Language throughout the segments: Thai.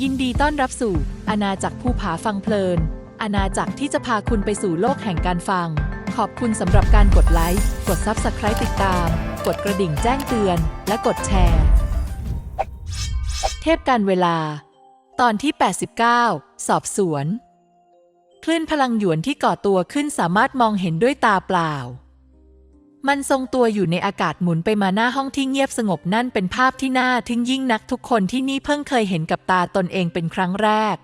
ยินดีต้อนรับสู่อาณาจักรภูผาฟังเพลิน อาณาจักรที่จะพาคุณไปสู่โลกแห่งการฟัง ขอบคุณสำหรับการกดไลค์ กด Subscribe ติดตาม กดกระดิ่งแจ้งเตือน และกดแชร์ เทพการเวลา ตอนที่ 89 สอบสวน คลื่นพลังหยวนที่ก่อตัวขึ้นสามารถมองเห็นด้วยตาเปล่า มันทรงตัวอยู่ในอากาศหมุนไปมาหน้าห้องที่เงียบสงบนั่นเป็นภาพที่น่าทึ่งยิ่งนักทุกคนที่นี่เพิ่งเคยเห็นกับตาตนเองเป็นครั้งแรก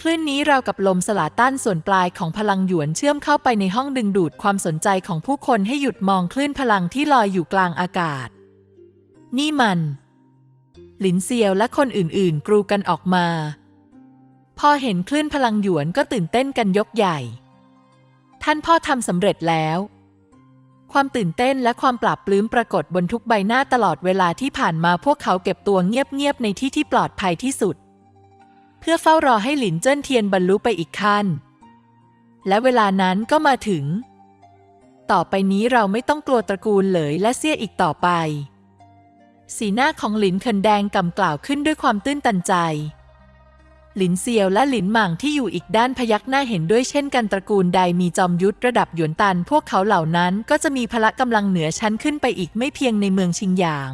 คลื่นนี้ราวกับลมสลาต้านส่วนปลายของพลังหยวนเชื่อมเข้าไปในห้องดึงดูดความสนใจของผู้คนให้หยุดมองคลื่นพลังที่ลอยอยู่กลางอากาศ นี่มัน หลินเซียวและคนอื่นๆ กรูกันออกมา พอเห็นคลื่นพลังหยวนก็ตื่นเต้นกันยกใหญ่ ท่านพ่อทำสำเร็จแล้ว ความตื่นเต้นและความปราบปลื้มปรากฏบนทุกใบหน้าตลอดเวลาที่ผ่านมาพวกเขาเก็บตัวเงียบๆในที่ที่ปลอดภัยที่สุด เพื่อเฝ้ารอให้หลินเจิ้นเทียนบรรลุไปอีกขั้น และเวลานั้นก็มาถึง ต่อไปนี้เราไม่ต้องกลัวตระกูลเหลยและเสี้ยอีกต่อไป สีหน้าของหลินเคินแดงกำกล่าวขึ้นด้วยความตื้นตันใจ หลินเซียวและหลินหม่างที่อยู่อีกด้านพยักหน้าเห็นด้วยเช่นกันตระกูลใดมีจอมยุทธระดับหยวนตัน พวกเขาเหล่านั้นก็จะมีพละกำลังเหนือชั้นขึ้นไปอีกไม่เพียงในเมืองชิงหยาง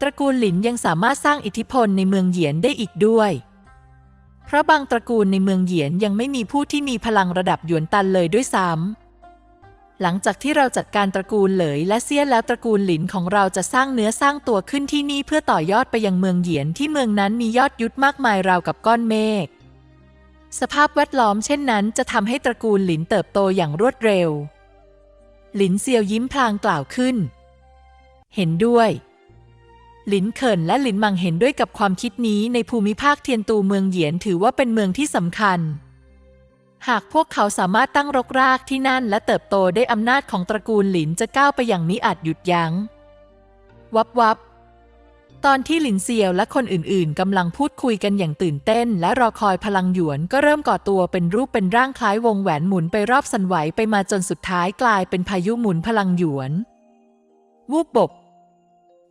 ตระกูลหลินยังสามารถสร้างอิทธิพลในเมืองเหยียนได้อีกด้วย เพราะบางตระกูลในเมืองเหยียนยังไม่มีผู้ที่มีพลังระดับหยวนตันเลยด้วยซ้ำ หลังจากที่เราจัดการตระกูลเหลยและเซียนแล้วตระกูลหลินของเราจะสร้างเนื้อสร้างตัวขึ้นที่นี่เพื่อต่อยอดไปยังเมืองเหยียนที่เมืองนั้นมียอดยุทธมากมายราวกับก้อนเมฆ สภาพแวดล้อมเช่นนั้นจะทำให้ตระกูลหลินเติบโตอย่างรวดเร็ว หลินเซียวยิ้มพลางกล่าวขึ้น เห็นด้วย หลินเขินและหลินมังเห็นด้วยกับความคิดนี้ในภูมิภาคเทียนตูเมืองเหยียนถือว่าเป็นเมืองที่สำคัญ หากพวกเขาสามารถตั้งรกรากที่นั่นและเติบโตได้อำนาจของตระกูลหลินจะก้าวไปอย่างมิอาจหยุดยัง้ง วับวับ ตอนที่หลินเซียวและคนอื่นๆกำลังพูดคุยกันอย่างตื่นเต้น และรอคอยพลังหยวนก็เริ่มก่อตัวเป็นรูปเป็นร่างคล้ายวงแหวนหมุนไปรอบสันไหวไปมาจนสุดท้ายกลายเป็นพายุหมุนพลังหยวน วูบบก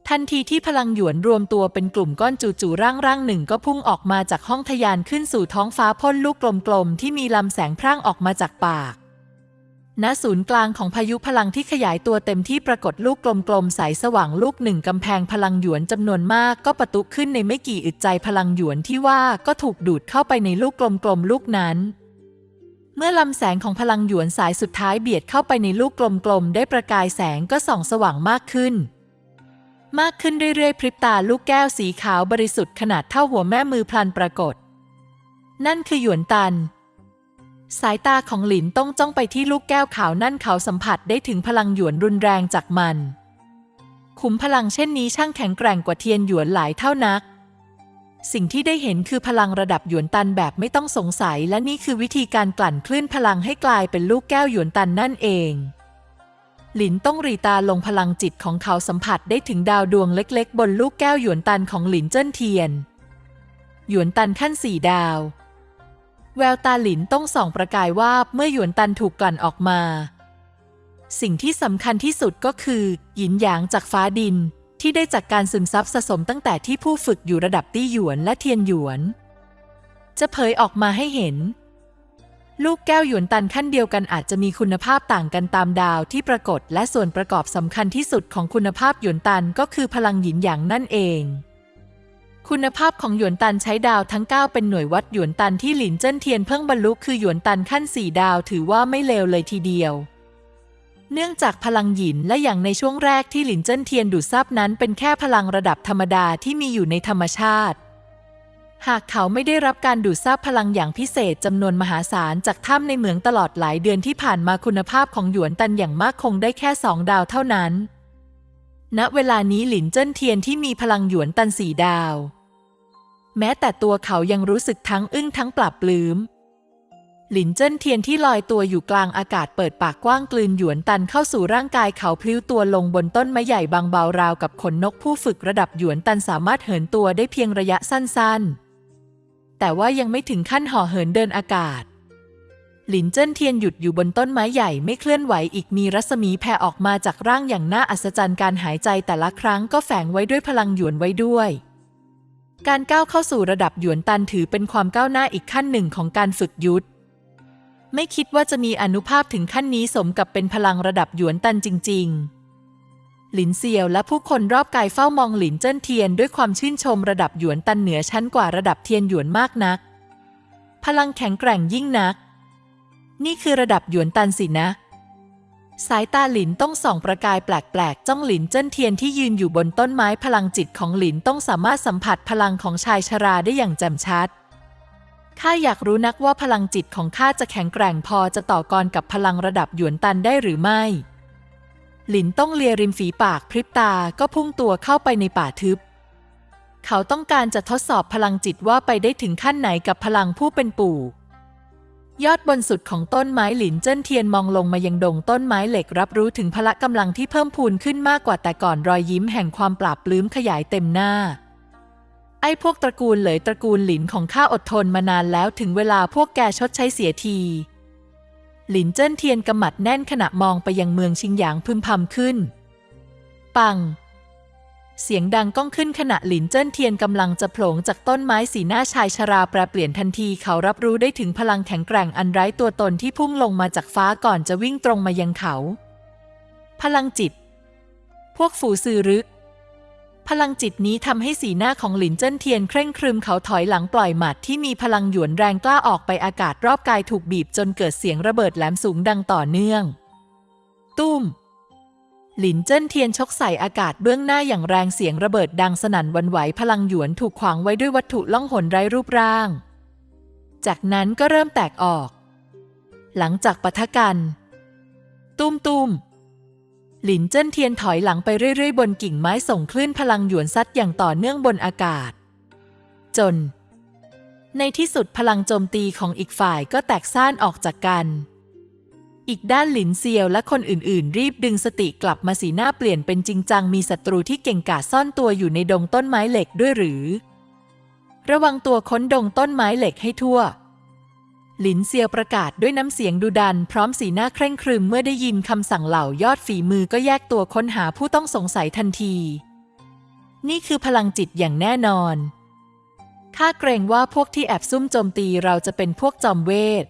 ทันทีที่พลังหยวนรวมตัวเป็นกลุ่มก้อนจู่ๆร่างร่างหนึ่งก็พุ่งออกมาจากห้องทะยานขึ้นสู่ท้องฟ้าพ่นลูกกลมๆที่มีลำแสงพร่างออกมาจากปากณศูนย์กลางของพายุพลังที่ขยายตัวเต็มที่ปรากฏลูกกลมๆใสสว่างลูกหนึ่งกำแพงพลังหยวนจำนวนมากก็ปะทุขึ้นในไม่กี่อึดใจพลังหยวนที่ว่าก็ถูกดูดเข้าไปในลูกกลมๆลูกนั้นเมื่อลำแสงของพลังหยวนสายสุดท้ายเบียดเข้าไปในลูกกลมๆ ได้ประกายแสงก็ส่องสว่างมากขึ้น มากขึ้นเรื่อยๆ พริบตาลูกแก้วสีขาวบริสุทธิ์ขนาดเท่าหัวแม่มือพลันปรากฏ นั่นคือหยวนตัน สายตาของหลินต้องจ้องไปที่ลูกแก้วขาวนั่นเขาสัมผัสได้ถึงพลังหยวนรุนแรงจากมัน ขุมพลังเช่นนี้ช่างแข็งแกร่งกว่าเทียนหยวนหลายเท่านัก สิ่งที่ได้เห็นคือพลังระดับหยวนตันแบบไม่ต้องสงสัย และนี่คือวิธีการกลั่นคลื่นพลังให้กลายเป็นลูกแก้วหยวนตันนั่นเอง หลินต้องรีตาลงพลังจิตของเขาสัมผัสได้ถึงดาวดวงเล็กๆ บนลูกแก้วหยวนตันของหลินเจิ้นเทียน หยวนตันขั้นสี่ดาว แววตาหลินต้องส่องประกายวาบเมื่อหยวนตันถูกกลั่นออกมา สิ่งที่สำคัญที่สุดก็คือหยินหยางจากฟ้าดินที่ได้จากการซึมซับสะสมตั้งแต่ที่ผู้ฝึกอยู่ระดับตี้หยวนและเทียนหยวน จะเผยออกมาให้เห็น ลูกแก้วหยวนตันขั้นเดียวกันอาจจะมีคุณภาพต่างกันตามดาวที่ปรากฏ และส่วนประกอบสำคัญที่สุดของคุณภาพหยวนตันก็คือพลังหยินหยางนั่นเอง คุณภาพของหยวนตันใช้ดาวทั้ง 9 เป็นหน่วยวัดหยวนตันที่หลินเจิ้นเทียนเพิ่งบรรลุคือหยวนตันขั้น 4 ดาวถือว่าไม่เลวเลยทีเดียว เนื่องจากพลังหยินและอย่างในช่วงแรกที่หลินเจิ้นเทียนดูดซับนั้นเป็นแค่พลังระดับธรรมดาที่มีอยู่ในธรรมชาติ หากเขาไม่ได้รับการดูดซับพลังอย่างพิเศษจำนวนมหาศาลจากถ้ำในเหมืองตลอดหลายเดือนที่ผ่านมาคุณภาพของหยวนตันอย่างมากคงได้แค่สองดาวเท่านั้น ณ เวลานี้หลินเจิ้นเทียนที่มีพลังหยวนตันสี่ดาว แม้แต่ตัวเขายังรู้สึกทั้งอึ้งทั้งปรับปลื้ม หลินเจิ้นเทียนที่ลอยตัวอยู่กลางอากาศเปิดปากกว้างกลืนหยวนตันเข้าสู่ร่างกายเขาพลิ้วตัวลงบนต้นไม้ใหญ่บางเบาราวกับขนนกผู้ฝึกระดับหยวนตันสามารถเหินตัวได้เพียงระยะสั้นๆ แต่ว่ายังไม่ถึงขั้นห่อเหินเดินอากาศ หลินเจิ้นเทียนหยุดอยู่บนต้นไม้ใหญ่ไม่เคลื่อนไหวอีกมีรัศมีแผ่ออกมาจากร่างอย่างน่าอัศจรรย์การหายใจแต่ละครั้งก็แฝงไว้ด้วยพลังหยวนไว้ด้วย การก้าวเข้าสู่ระดับหยวนตันถือเป็นความก้าวหน้าอีกขั้นหนึ่งของการฝึกยุทธไม่คิดว่าจะมีอนุภาพถึงขั้นนี้สมกับเป็นพลังระดับหยวนตันจริง ๆ หลินเซียวและผู้คนรอบกายเฝ้ามองหลินเจิ้นเทียนด้วยความชื่นชมระดับหยวนตันเหนือชั้นกว่าระดับเทียนหยวนมากนัก พลังแข็งแกร่งยิ่งนัก นี่คือระดับหยวนตันสินะ สายตาหลินต้องส่องประกายแปลกๆ จ้องหลินเจิ้นเทียนที่ยืนอยู่บนต้นไม้พลังจิตของหลินต้องสามารถสัมผัสพลังของชายชราได้อย่างแจ่มชัดข้าอยากรู้นักว่าพลังจิตของข้าจะแข็งแกร่งพอจะต่อกรกับพลังระดับหยวนตันได้หรือไม่ หลินต้องเลียริมฝีปากพริบตาก็พุ่งตัวเข้าไปในป่าทึบ เขาต้องการจะทดสอบพลังจิตว่าไปได้ถึงขั้นไหนกับพลังผู้เป็นปู่ ยอดบนสุดของต้นไม้หลินเจิ้นเทียนมองลงมายังดงต้นไม้เหล็กรับรู้ถึงพละกำลังที่เพิ่มพูนขึ้นมากกว่าแต่ก่อนรอยยิ้มแห่งความปราบปลื้มขยายเต็มหน้า ไอ้พวกตระกูลเหลยตระกูลหลินของข้าอดทนมานานแล้วถึงเวลาพวกแกชดใช้เสียที หลินเจิ้นเทียนกำมัดแน่นขณะมองไปยังเมืองชิงหยางพึมพำขึ้น ปัง เสียงดังก้องขึ้นขณะหลินเจิ้นเทียนกำลังจะโผล่จากต้นไม้สีหน้าชายชราแปรเปลี่ยนทันทีเขารับรู้ได้ถึงพลังแข็งแกร่งอันไร้ตัวตนที่พุ่งลงมาจากฟ้าก่อนจะวิ่งตรงมายังเขา พลังจิต พวกฝูซือรึ พลังจิตนี้ทำให้สีหน้าของหลินเจิ้นเทียนเคร่งครึมเขาถอยหลังปล่อยหมัดที่มีพลังหยวนแรงกล้าออกไปอากาศรอบกายถูกบีบจนเกิดเสียงระเบิดแหลมสูงดังต่อเนื่อง ตุ้ม หลินเจิ้นเทียนชกใส่อากาศเบื้องหน้าอย่างแรงเสียงระเบิดดังสนั่นวันไหวพลังหยวนถูกขวางไว้ด้วยวัตถุล่องหนไร้รูปร่าง จากนั้นก็เริ่มแตกออก หลังจากปะทะกัน ตุ้มตุ้ม หลินเจิ้นเทียนถอยหลังไปเรื่อยๆ บนกิ่งไม้ส่งคลื่นพลังหยวนซัดอย่างต่อเนื่องบนอากาศ จน ในที่สุดพลังโจมตีของอีกฝ่ายก็แตกซ่านออกจากกัน อีกด้านหลินเซียวและคนอื่นๆ รีบดึงสติกลับมาสีหน้าเปลี่ยนเป็นจริงจังมีศัตรูที่เก่งกาจซ่อนตัวอยู่ในดงต้นไม้เหล็กด้วยหรือ ระวังตัวค้นดงต้นไม้เหล็กให้ทั่ว หลินเซียวประกาศด้วยน้ำเสียงดุดัน พร้อมสีหน้าเคร่งครึมเมื่อได้ยินคำสั่งเหล่ายอดฝีมือก็แยกตัวค้นหาผู้ต้องสงสัยทันที นี่คือพลังจิตอย่างแน่นอนข้าเกรงว่าพวกที่แอบซุ่มโจมตีเราจะเป็นพวกจอมเวท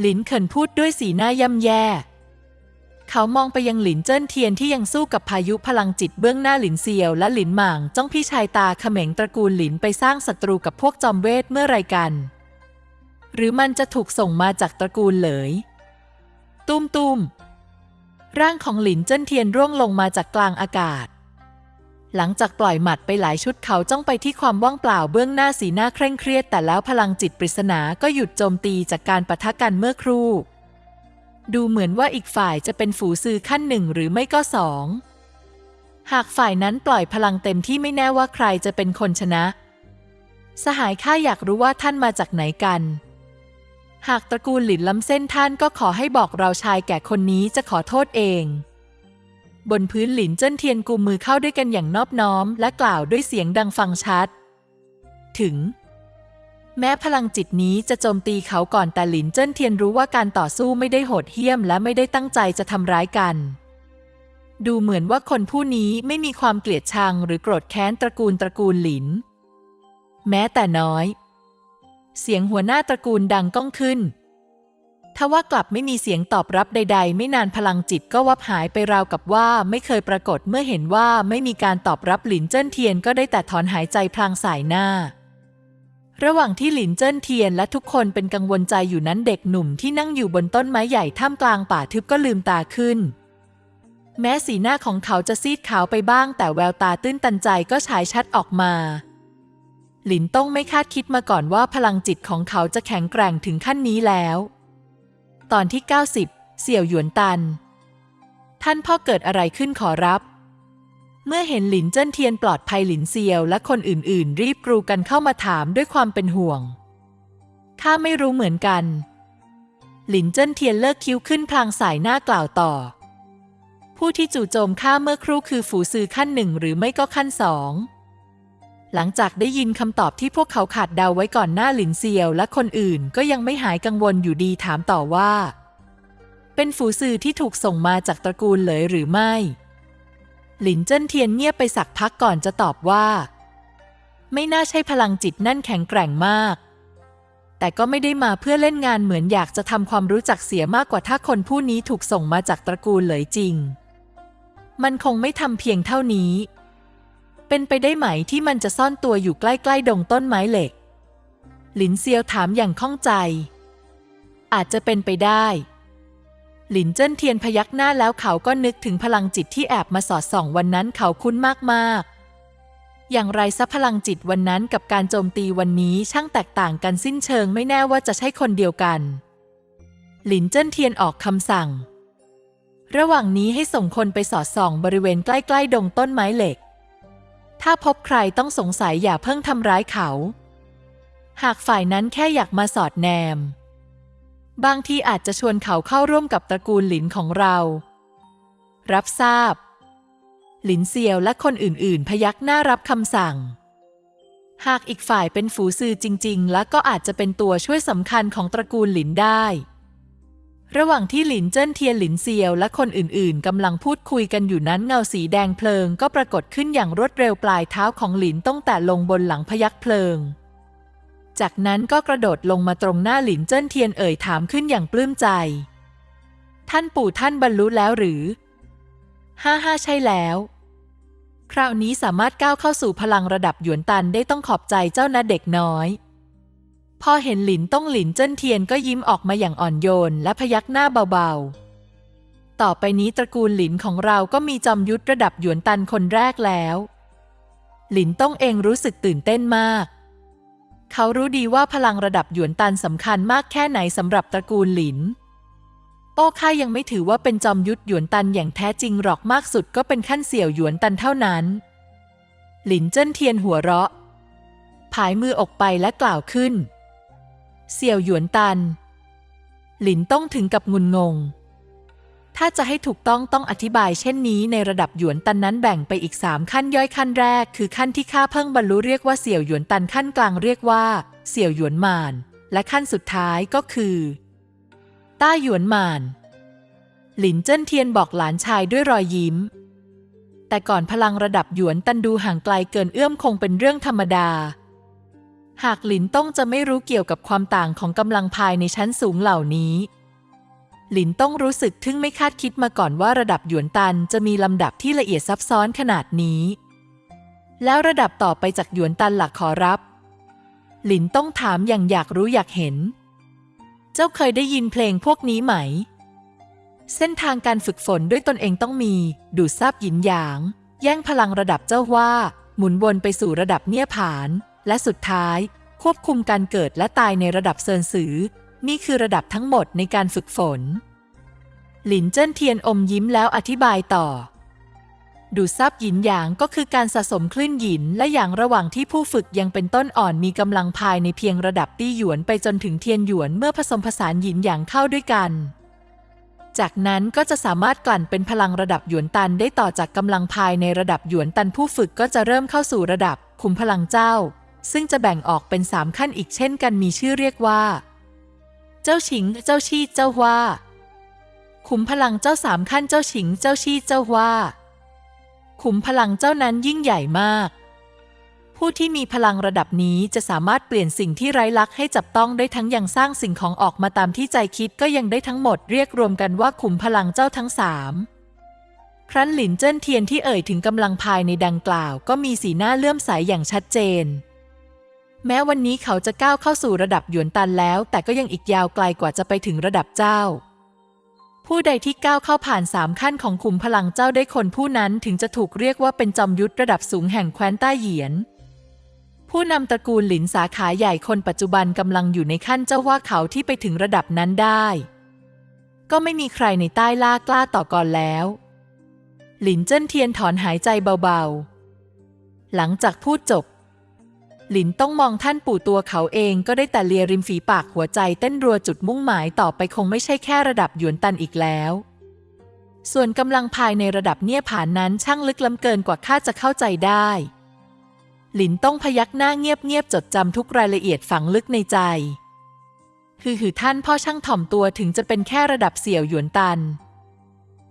หลินเขินพูดด้วยสีหน้าย่ำแย่ เขามองไปยังหลินเจิ้นเทียนที่ยังสู้กับพายุพลังจิตเบื้องหน้าหลินเซียวและหลินหม่างจ้องพี่ชายตาเขม็งตระกูลหลินไปสร้างศัตรูกับพวกจอมเวทเมื่อไรกัน หรือมันจะถูกส่งมาจากตระกูลเหลย ตุ้มตุ้มร่างของหลินเจิ้นเทียนร่วงลงมาจากกลางอากาศ หลังจากปล่อยหมัดไปหลายชุดเขาจ้องไปที่ความว่างเปล่าเบื้องหน้าสีหน้าเคร่งเครียด แต่แล้วพลังจิตปริศนาก็หยุดโจมตีจากการปะทะกันเมื่อครู่ ดูเหมือนว่าอีกฝ่ายจะเป็นฝูซือขั้นหนึ่งหรือไม่ก็สอง หากฝ่ายนั้นปล่อยพลังเต็มที่ไม่แน่ว่าใครจะเป็นคนชนะ สหายข้าอยากรู้ว่าท่านมาจากไหนกัน หากตระกูลหลินล้ำเส้นท่านก็ขอให้บอกเราชายแก่คนนี้จะขอโทษเอง บนพื้นหลินเจิ้นเทียนกุมมือเข้าด้วยกันอย่างนอบน้อม และกล่าวด้วยเสียงดังฟังชัด ถึง แม้พลังจิตนี้จะโจมตีเขาก่อนแต่หลินเจิ้นเทียนรู้ว่าการต่อสู้ไม่ได้โหดเหี้ยม และไม่ได้ตั้งใจจะทำร้ายกัน ดูเหมือนว่าคนผู้นี้ไม่มีความเกลียดชังหรือโกรธแค้นตระกูลตระกูลหลิน แม้แต่น้อย เสียงหัวหน้าตระกูลดังก้องขึ้น ทว่ากลับไม่มีเสียงตอบรับใด ๆ ไม่นานพลังจิตก็วับหายไปราวกับว่าไม่เคยปรากฏเมื่อเห็นว่าไม่มีการตอบรับหลินเจิ้นเทียนก็ได้แต่ถอนหายใจพลางสายหน้า ระหว่างที่หลินเจิ้นเทียนและทุกคนเป็นกังวลใจอยู่นั้นเด็กหนุ่มที่นั่งอยู่บนต้นไม้ใหญ่ท่ามกลางป่าทึบก็ลืมตาขึ้นแม้สีหน้าของเขาจะซีดขาวไปบ้าง แต่แววตาตื้นตันใจก็ฉายชัดออกมา หลินต้องไม่คาดคิดมาก่อนว่าพลังจิตของเขาจะแข็งแกร่งถึงขั้นนี้แล้ว ตอนที่ 90 เสี่ยวหยวนตัน ท่านพ่อเกิดอะไรขึ้นขอรับ เมื่อเห็นหลินเจิ้นเทียนปลอดภัยหลินเซียวและคนอื่น ๆ รีบกรูกันเข้ามาถามด้วยความเป็นห่วง ข้าไม่รู้เหมือนกัน หลินเจิ้นเทียนเลิกคิ้วขึ้นพลางสายหน้ากล่าวต่อ ผู้ที่จู่โจมข้าเมื่อครู่คือฝูซือขั้นหนึ่งหรือไม่ก็ขั้นสอง หลังจากได้ยินคำตอบที่พวกเขาขาดเดาไว้ก่อนหน้าหลินเซียว และคนอื่นก็ยังไม่หายกังวลอยู่ดีถามต่อว่า เป็นฝูซื่อที่ถูกส่งมาจากตระกูลเหลยหรือไม่ หลินเจิ้นเทียนเงียบไปสักพักก่อนจะตอบว่า ไม่น่าใช่พลังจิตนั่นแข็งแกร่งมาก แต่ก็ไม่ได้มาเพื่อเล่นงานเหมือนอยากจะทำความรู้จักเสียมากกว่าถ้าคนผู้นี้ถูกส่งมาจากตระกูลเหลยจริง มันคงไม่ทำเพียงเท่านี้ เป็นไปได้ไหมที่มันจะซ่อนตัวอยู่ใกล้ๆดงต้นไม้เหล็ก หลินเซียวถามอย่างข้องใจ อาจจะเป็นไปได้ หลินเจิ้นเทียนพยักหน้าแล้วเขาก็นึกถึงพลังจิตที่แอบมาสอดส่องวันนั้นเขาคุ้นมากๆ อย่างไรซะพลังจิตวันนั้นกับการโจมตีวันนี้ช่างแตกต่างกันสิ้นเชิงไม่แน่ว่าจะใช่คนเดียวกัน หลินเจิ้นเทียนออกคำสั่ง ระหว่างนี้ให้ส่งคนไปสอดส่องบริเวณใกล้ๆดงต้นไม้เหล็ก ถ้าพบใครต้องสงสัยอย่าเพิ่งทำร้ายเขา หากฝ่ายนั้นแค่อยากมาสอดแนม บางทีอาจจะชวนเขาเข้าร่วมกับตระกูลหลินของเรา รับทราบ หลินเซียวและคนอื่นๆ พยักหน้ารับคำสั่ง หากอีกฝ่ายเป็นฝูซือจริง ๆ และก็อาจจะเป็นตัวช่วยสำคัญของตระกูลหลินได้ ระหว่างที่หลินเจิ้นเทียนหลินเซียวและคนอื่นๆกำลังพูดคุยกันอยู่นั้นเงาสีแดงเพลิงก็ปรากฏขึ้นอย่างรวดเร็วปลายเท้าของหลินต้องแต่ลงบนหลังพยักเพลิง จากนั้นก็กระโดดลงมาตรงหน้าหลินเจิ้นเทียนเอ่ยถามขึ้นอย่างปลื้มใจ ท่านปู่ท่านบรรลุแล้วหรือ ห้าห้าใช่แล้ว คราวนี้สามารถก้าวเข้าสู่พลังระดับหยวนตันได้ต้องขอบใจเจ้านะเด็กน้อย พอเห็นหลินต้องหลินเจิ้นเทียนก็ยิ้มออกมาอย่างอ่อนโยน และพยักหน้าเบาๆ ต่อไปนี้ตระกูลหลินของเราก็มีจอมยุทธระดับหยวนตันคนแรกแล้ว หลินต้องเองรู้สึกตื่นเต้นมาก เขารู้ดีว่าพลังระดับหยวนตันสำคัญมากแค่ไหนสำหรับตระกูลหลิน โอ้ข้ายังไม่ถือว่าเป็นจอมยุทธหยวนตันอย่างแท้จริงหรอกมากสุดก็เป็นขั้นเสี่ยวหยวนตันเท่านั้น หลินเจิ้นเทียนหัวเราะ ผายมือออกไปและกล่าวขึ้น เสี่ยวหยวนตัน หลินต้องถึงกับงุนงง ถ้าจะให้ถูกต้องต้องอธิบายเช่นนี้ในระดับหยวนตันนั้นแบ่งไปอีกสามขั้นย่อยขั้นแรก คือขั้นที่ข้าเพิ่งบรรลุเรียกว่าเสี่ยวหยวนตันขั้นกลางเรียกว่า เสี่ยวหยวนหมาน และขั้นสุดท้ายก็คือต้าหยวนหมาน หลินเจิ้นเทียนบอกหลานชายด้วยรอยยิ้ม แต่ก่อนพลังระดับหยวนตันดูห่างไกลเกินเอื้อมคงเป็นเรื่องธรรมดา หากหลินต้องจะไม่รู้เกี่ยวกับความต่างของกำลังภายในชั้นสูงเหล่านี้ หลินต้องรู้สึกทึ่งไม่คาดคิดมาก่อนว่าระดับหยวนตันจะมีลำดับที่ละเอียดซับซ้อนขนาดนี้ แล้วระดับต่อไปจากหยวนตันหลักขอรับ หลินต้องถามอย่างอยากรู้อยากเห็น เจ้าเคยได้ยินเพลงพวกนี้ไหม เส้นทางการฝึกฝนด้วยตนเองต้องมี ดูดซับหยินหยาง แย่งพลังระดับเจ้าว่า หมุนวนไปสู่ระดับเนียผาน และสุดท้าย ควบคุมการเกิดและตายในระดับเซินสือ นี่คือระดับทั้งหมดในการฝึกฝน หลินเจิ้นเทียนอมยิ้มแล้วอธิบายต่อ ดูซับหยินหยางก็คือการสะสมคลื่นหยินและอย่างระหว่างที่ผู้ฝึกยังเป็นต้นอ่อนมีกำลังภายในเพียงระดับตี้หยวนไปจนถึงเทียนหยวนเมื่อผสมผสานหยินหยางเข้าด้วยกันจากนั้นก็จะสามารถกลั่นเป็นพลังระดับหยวนตันได้ต่อจากกำลังภายในระดับหยวนตันผู้ฝึกก็จะเริ่มเข้าสู่ระดับขุมพลังเจ้า ซึ่งจะแบ่งออกเป็นสามขั้นอีกเช่นกันมีชื่อเรียกว่า เจ้าฉิง เจ้าชี่เจ้าว่า ขุมพลังเจ้าสามขั้นเจ้าฉิง เจ้าชี่เจ้าว่า ขุมพลังเจ้านั้นยิ่งใหญ่มาก ผู้ที่มีพลังระดับนี้จะสามารถเปลี่ยนสิ่งที่ไร้ลักษณ์ให้จับต้องได้ทั้งยังสร้างสิ่งของออกมาตามที่ใจคิดก็ยังได้ทั้งหมดเรียกรวมกันว่าขุมพลังเจ้าทั้งสามครั้นหลินเจิ้นเทียนที่เอ่ยถึงกำลังภายในดังกล่าว ก็มีสีหน้าเลื่อมใสยอย่างชัดเจน แม้วันนี้เขาจะก้าวเข้าสู่ระดับหยวนตันแล้ว แต่ก็ยังอีกยาวไกลกว่าจะไปถึงระดับเจ้า ผู้ใดที่ก้าวเข้าผ่านสามขั้นของขุมพลังเจ้าได้คนผู้นั้นถึงจะถูกเรียกว่าเป็นจอมยุทธระดับสูงแห่งแคว้นใต้เหยียน ผู้นำตระกูลหลินสาขาใหญ่คนปัจจุบันกำลังอยู่ในขั้นเจ้าว่าเขาที่ไปถึงระดับนั้นได้ ก็ไม่มีใครในใต้ล่ากล้าต่อก่อนแล้ว หลินเจิ้นเทียนถอนหายใจเบาๆ หลังจากพูดจบ หลินต้องมองท่านปู่ตัวเขาเองก็ได้แต่เลียริมฝีปากหัวใจเต้นรัวจุดมุ่งหมายต่อไปคงไม่ใช่แค่ระดับหยวนตันอีกแล้ว ส่วนกำลังภายในระดับเนี่ยผานนั้นช่างลึกล้ำเกินกว่าข้าจะเข้าใจได้ หลินต้องพยักหน้าเงียบๆจดจำทุกรายละเอียดฝังลึกในใจ คือหือท่านพ่อช่างถ่อมตัวถึงจะเป็นแค่ระดับเสี่ยวหยวนตัน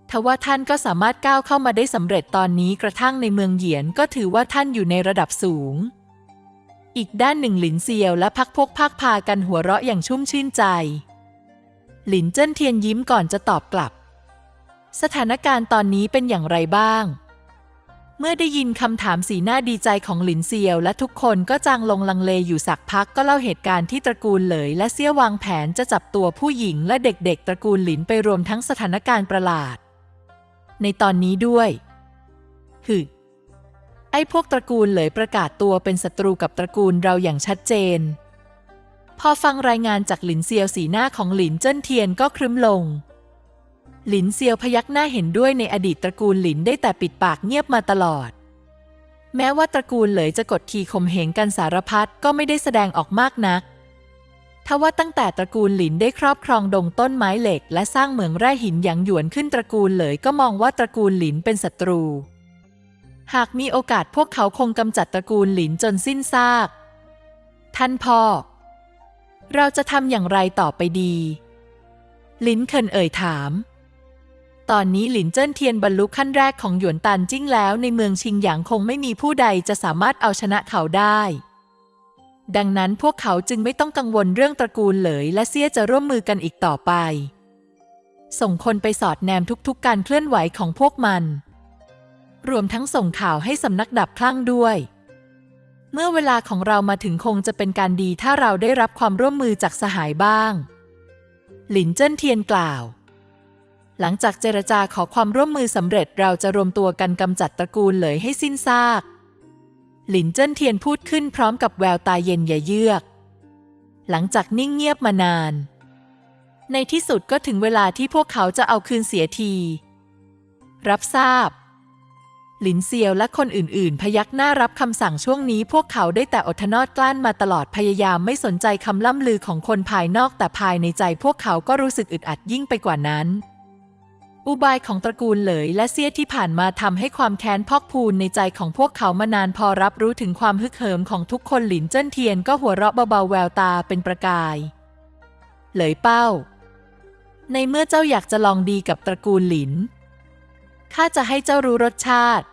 ทว่าท่านก็สามารถก้าวเข้ามาได้สำเร็จตอนนี้กระทั่งในเมืองเหยียนก็ถือว่าท่านอยู่ในระดับสูง อีกด้านหนึ่งหลินเซียวและพักพกพากพากันหัวเราะอย่างชุ่มชื่นใจ หลินเจิ้นเทียนยิ้มก่อนจะตอบกลับ สถานการณ์ตอนนี้เป็นอย่างไรบ้าง เมื่อได้ยินคำถามสีหน้าดีใจของหลินเซียว และทุกคนก็จางลงลังเลอยู่สักพักก็เล่าเหตุการณ์ที่ตระกูลเหลย และเซี่ยวางแผนจะจับตัวผู้หญิงและเด็กๆ ตระกูลหลินไปรวมทั้งสถานการณ์ประหลาด ในตอนนี้ด้วยฮึ ไอ้พวกตระกูลเหลยประกาศตัวเป็นศัตรูกับตระกูลเราอย่างชัดเจน พอฟังรายงานจากหลินเซียวสีหน้าของหลินเจิ้นเทียนก็ครึ้มลง หลินเซียวพยักหน้าเห็นด้วยในอดีตตระกูลหลินได้แต่ปิดปากเงียบมาตลอด แม้ว่าตระกูลเหลยจะกดขี่ข่มเหงกันสารพัดก็ไม่ได้แสดงออกมากนักทว่าตั้งแต่ตระกูลหลินได้ครอบครองดงต้นไม้เหล็ก และสร้างเหมืองแร่หินหยางหยวนขึ้นตระกูลเหลยก็มองว่าตระกูลหลินเป็นศัตรู หากมีโอกาสพวกเขาคงกำจัดตระกูลหลินจนสิ้นซาก ท่านพ่อ เราจะทำอย่างไรต่อไปดี ลินเคินเอ่ยถาม ตอนนี้หลินเจิ้นเทียนบรรลุขั้นแรกของหยวนตันจิ้งแล้วในเมืองชิงหยางคงไม่มีผู้ใดจะสามารถเอาชนะเขาได้ ดังนั้นพวกเขาจึงไม่ต้องกังวลเรื่องตระกูลเหลย และเซี่ยจะร่วมมือกันอีกต่อไป ส่งคนไปสอดแนมทุกๆการเคลื่อนไหวของพวกมัน รวมทั้งส่งข่าวให้สำนักดับคลั่งด้วย เมื่อเวลาของเรามาถึงคงจะเป็นการดีถ้าเราได้รับความร่วมมือจากสหายบ้าง หลินเจิ้นเทียนกล่าว หลังจากเจรจาขอความร่วมมือสำเร็จเราจะรวมตัวกันกำจัดตระกูลเหลยให้สิ้นซาก หลินเจิ้นเทียนพูดขึ้นพร้อมกับแววตาเย็นอย่าเยือก หลังจากนิ่งเงียบมานาน ในที่สุดก็ถึงเวลาที่พวกเขาจะเอาคืนเสียที รับทราบ หลินเซียวและคนอื่นๆ พยักหน้ารับคำสั่งช่วงนี้พวกเขาได้แต่อดทนอดกลั้นมาตลอดพยายามไม่สนใจคำล่ำลือของคนภายนอกแต่ภายในใจพวกเขาก็รู้สึกอึดอัดยิ่งไปกว่านั้น อุบายของตระกูลเหลยและเซียที่ผ่านมาทำให้ความแค้นพอกพูนในใจของพวกเขามานานพอรับรู้ถึงความฮึกเหิมของทุกคนหลินเจิ้นเทียนก็หัวเราะเบาๆแววตาเป็นประกาย เหลยเป้า ในเมื่อเจ้าอยากจะลองดีกับตระกูลหลิน ข้าจะให้เจ้ารู้รสชาติ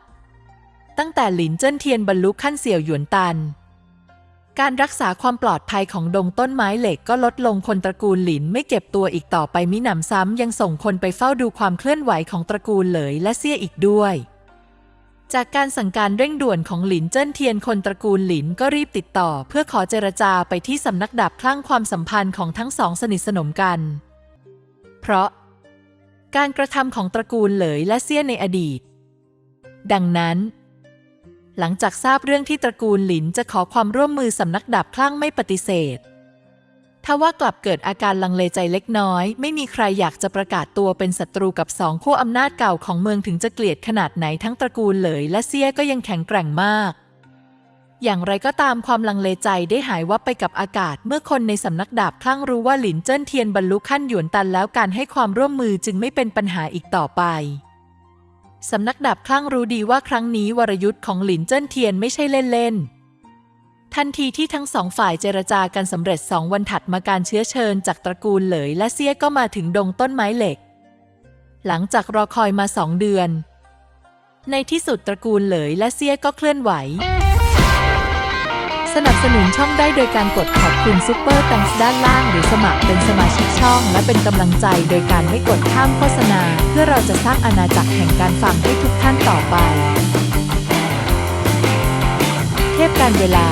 ตั้งแต่หลินเจิ้นเทียนบรรลุขั้นเสี่ยวหยวนตัน การรักษาความปลอดภัยของดงต้นไม้เหล็กก็ลดลงคนตระกูลหลินไม่เก็บตัวอีกต่อไปมิหนำซ้ำยังส่งคนไปเฝ้าดูความเคลื่อนไหวของตระกูลเหลยและเซี่ยอีกด้วยจากการสั่งการเร่งด่วนของหลินเจิ้นเทียนคนตระกูลหลินก็รีบติดต่อ เพื่อขอเจรจาไปที่สำนักดับคลั่งความสัมพันธ์ของทั้งสองสนิทสนมกัน เพราะ การกระทำของตระกูลเหลยและเซี่ยในอดีต ดังนั้น หลังจากทราบเรื่องที่ตระกูลหลินจะขอความร่วมมือสำนักดับคลั่งไม่ปฏิเสธทว่ากลับเกิดอาการลังเลใจเล็กน้อย ไม่มีใครอยากจะประกาศตัวเป็นศัตรูกับสองขั้วอำนาจเก่าของเมืองถึงจะเกลียดขนาดไหนทั้งตระกูลเหลยและเซี่ยก็ยังแข็งแกร่งมาก อย่างไรก็ตามความลังเลใจได้หายวับไปกับอากาศ เมื่อคนในสำนักดาบคลั่งรู้ว่าหลินเจิ้นเทียนบรรลุขั้นหยวนตันแล้วการให้ความร่วมมือจึงไม่เป็นปัญหาอีกต่อไปสำนักดาบคลั่งรู้ดีว่าครั้งนี้วรยุทธ์ของหลินเจิ้นเทียนไม่ใช่เล่นๆทันทีที่ทั้งสองฝ่ายเจรจากันสำเร็จสองวันถัดมาการเชื้อเชิญจากตระกูลเหลยและเซี่ยก็มาถึงดงต้นไม้เหล็ก หลังจากรอคอยมาสองเดือน ในที่สุดตระกูลเหลยและเซี่ยก็เคลื่อนไหว สนับสนุนช่องได้โดยการกดขอบคุณซุปเปอร์ตังด้านล่าง หรือสมัครเป็นสมาชิกช่อง และเป็นกำลังใจโดยการไม่กดข้ามโฆษณา เพื่อเราจะสร้างอาณาจักรแห่งการฟังให้ทุกท่านต่อไป เทพการเวลา